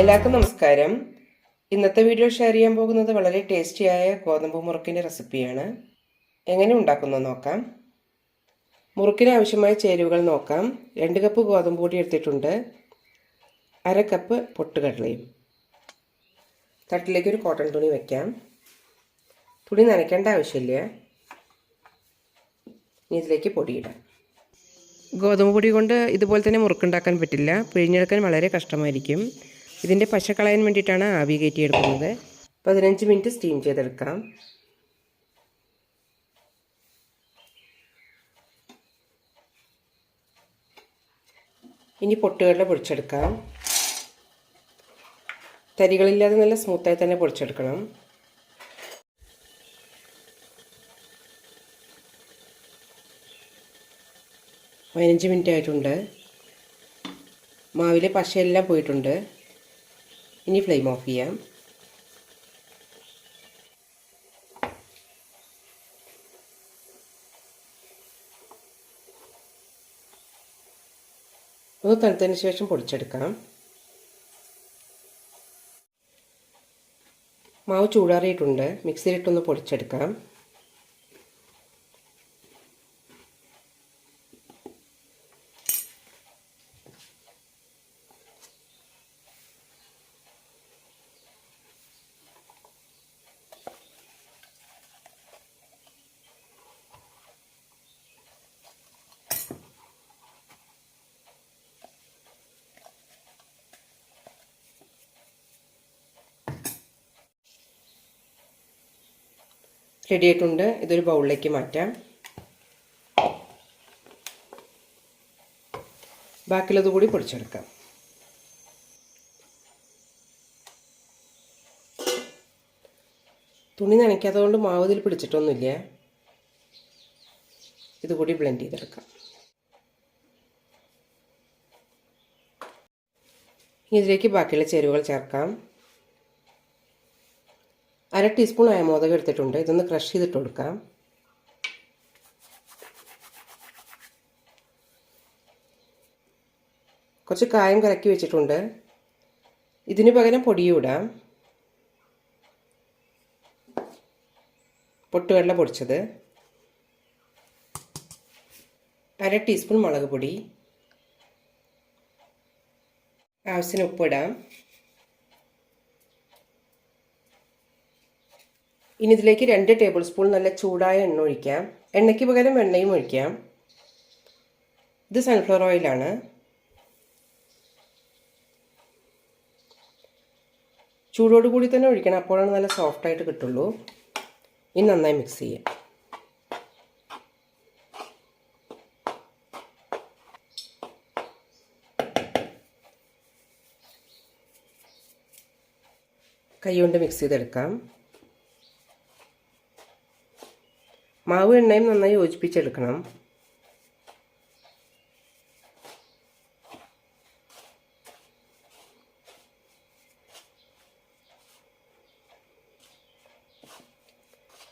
എല്ലാവർക്കും നമസ്കാരം. ഇന്നത്തെ വീഡിയോ ഷെയർ ചെയ്യാൻ പോകുന്നത് വളരെ ടേസ്റ്റിയായ ഗോതമ്പ് മുറുക്കിന്റെ റെസിപ്പിയാണ് എങ്ങനെ ഉണ്ടാക്കുന്നത് നോക്കാം. മുറുക്കിന് ആവശ്യമായ ചേരുവകൾ നോക്കാം. രണ്ട് കപ്പ് ഗോതമ്പ് പൊടി എടുത്തിട്ടുണ്ട്. അര കപ്പ് പൊട്ടുകടലയും. തട്ടിലേക്ക് ഒരു കോട്ടൺ തുണി വയ്ക്കാം തുണി നനയ്ക്കേണ്ട ആവശ്യമില്ല. ഇനി ഇതിലേക്ക് പൊടിയിടാം. ഗോതമ്പ് പൊടി കൊണ്ട് ഇതുപോലെ തന്നെ മുറുക്കുണ്ടാക്കാൻ പറ്റില്ല. പിഴിഞ്ഞെടുക്കാൻ വളരെ കഷ്ടമായിരിക്കും. ഇതിന്റെ പശ കളയാൻ വേണ്ടിയിട്ടാണ് ആവി കയറ്റിയെടുക്കുന്നത് പതിനഞ്ച് മിനിറ്റ് സ്റ്റീം ചെയ്തെടുക്കാം. ഇനി പൊട്ടുകളിൽ പൊടിച്ചെടുക്കാം. തരികളില്ലാതെ നല്ല സ്മൂത്തായി തന്നെ പൊടിച്ചെടുക്കണം. പതിനഞ്ച് മിനിറ്റ് ആയിട്ടുണ്ട്. മാവിലെ പശയെല്ലാം പോയിട്ടുണ്ട്. ഇനി ഫ്ലെയിം ഓഫ് ചെയ്യാം. ഒന്ന് തണുത്തതിന് ശേഷം പൊടിച്ചെടുക്കാം. മാവ് ചൂടാറിയിട്ടുണ്ട്. മിക്സിയിലിട്ടൊന്ന് പൊടിച്ചെടുക്കാം. റെഡി ആയിട്ടുണ്ട് ഇതൊരു ബൗളിലേക്ക് മാറ്റാം. ബാക്കിയുള്ളത് കൂടി പൊടിച്ചെടുക്കാം. തുണി നനയ്ക്കാത്തത് കൊണ്ട് മാവ് ഇതിൽ പിടിച്ചിട്ടൊന്നുമില്ല. ഇതുകൂടി ബ്ലെൻഡ് ചെയ്തെടുക്കാം. ഇതിലേക്ക് ബാക്കിയുള്ള ചേരുവകൾ ചേർക്കാം. അര ടീസ്പൂൺ അയമോദകം എടുത്തിട്ടുണ്ട്. ഇതൊന്ന് ക്രഷ് ചെയ്തിട്ട് കൊടുക്കാം. കുറച്ച് കായം കലക്കി വെച്ചിട്ടുണ്ട്. ഇതിന് പകരം പൊടിയൂടാം. പൊട്ടുകടല പൊടിച്ചത്. അര ടീസ്പൂൺ മുളക് പൊടി. ആവശ്യത്തിന് ഉപ്പിടാം ഇനി ഇതിലേക്ക് രണ്ട് ടേബിൾ സ്പൂൺ നല്ല ചൂടായ എണ്ണ ഒഴിക്കാം. എണ്ണയ്ക്ക് പകരം വെണ്ണയും ഒഴിക്കാം. ഇത് സൺഫ്ലവർ ഓയിലാണ് ചൂടോട് കൂടി തന്നെ ഒഴിക്കണം. അപ്പോഴാണ് നല്ല സോഫ്റ്റായിട്ട് കിട്ടുള്ളൂ. ഇനി നന്നായി മിക്സ് ചെയ്യാം. കൈ കൊണ്ട് മിക്സ് ചെയ്തെടുക്കാം. മാവ് എണ്ണയും നന്നായി യോജിപ്പിച്ചെടുക്കണം.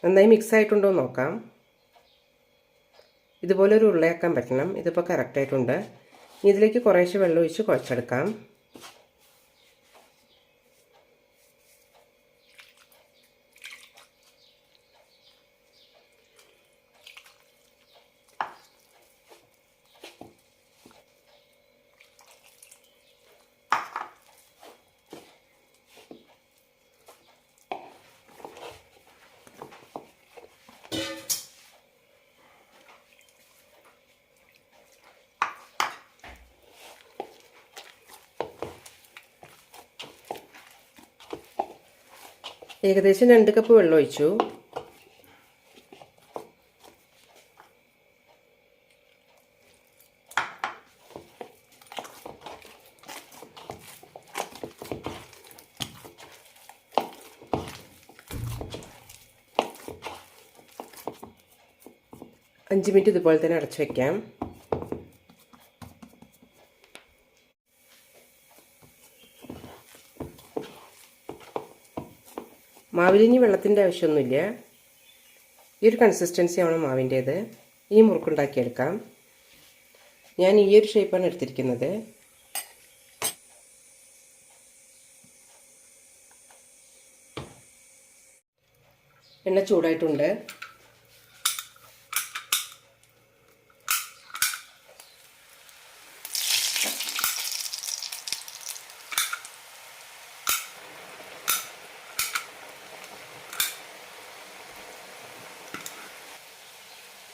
നന്നായി മിക്സ് ആയിട്ടുണ്ടോ എന്ന് നോക്കാം. ഇതുപോലെ ഒരു ഉരുളയാക്കാൻ പറ്റണം. ഇതിപ്പോൾ കറക്റ്റായിട്ടുണ്ട് ഇതിലേക്ക് കുറേശ്ശെ വെള്ളം ഒഴിച്ച് കുഴച്ചെടുക്കാം. ഏകദേശം രണ്ട് കപ്പ് വെള്ളം ഒഴിച്ചു. അഞ്ച് മിനിറ്റ് ഇതുപോലെ തന്നെ അടച്ചു വയ്ക്കാം മാവിലിഞ്ഞ് വെള്ളത്തിന്റെ ആവശ്യമൊന്നുമില്ല. ഈ ഒരു കൺസിസ്റ്റൻസിയാണ് മാവിന്റേത് ഇനി മുറുക്കുണ്ടാക്കിയെടുക്കാം. ഞാൻ ഈ ഒരു ഷേപ്പാണ് എടുത്തിരിക്കുന്നത്. എണ്ണ ചൂടായിട്ടുണ്ട്.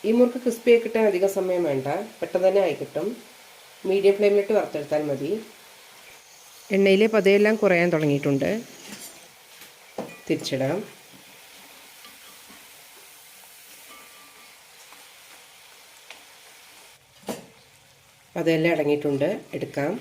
ഈ മുറുക്ക് ക്രിസ്പി കിട്ടാൻ അധികം സമയം വേണ്ട. പെട്ടെന്ന് തന്നെ ആയി കിട്ടും. മീഡിയം ഫ്ലെയിമിലിട്ട് വറുത്തെടുത്താൽ മതി. എണ്ണയിലെ പതയെല്ലാം കുറയാൻ തുടങ്ങിയിട്ടുണ്ട്. തിരിച്ചിടാം. അതെല്ലാം അടങ്ങിയിട്ടുണ്ട്. എടുക്കാം.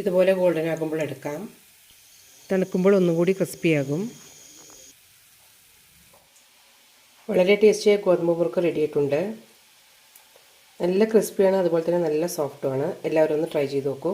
ഇതുപോലെ ഗോൾഡൻ ആകുമ്പോൾ എടുക്കാം. തണുക്കുമ്പോൾ ഒന്നും കൂടി ക്രിസ്പിയാകും വളരെ ടേസ്റ്റിയായ ഗോതമ്പ് മുറുക്ക് റെഡി ആയിട്ടുണ്ട്. നല്ല ക്രിസ്പിയാണ് അതുപോലെ തന്നെ നല്ല സോഫ്റ്റുമാണ് എല്ലാവരും ഒന്ന് ട്രൈ ചെയ്ത് നോക്കൂ.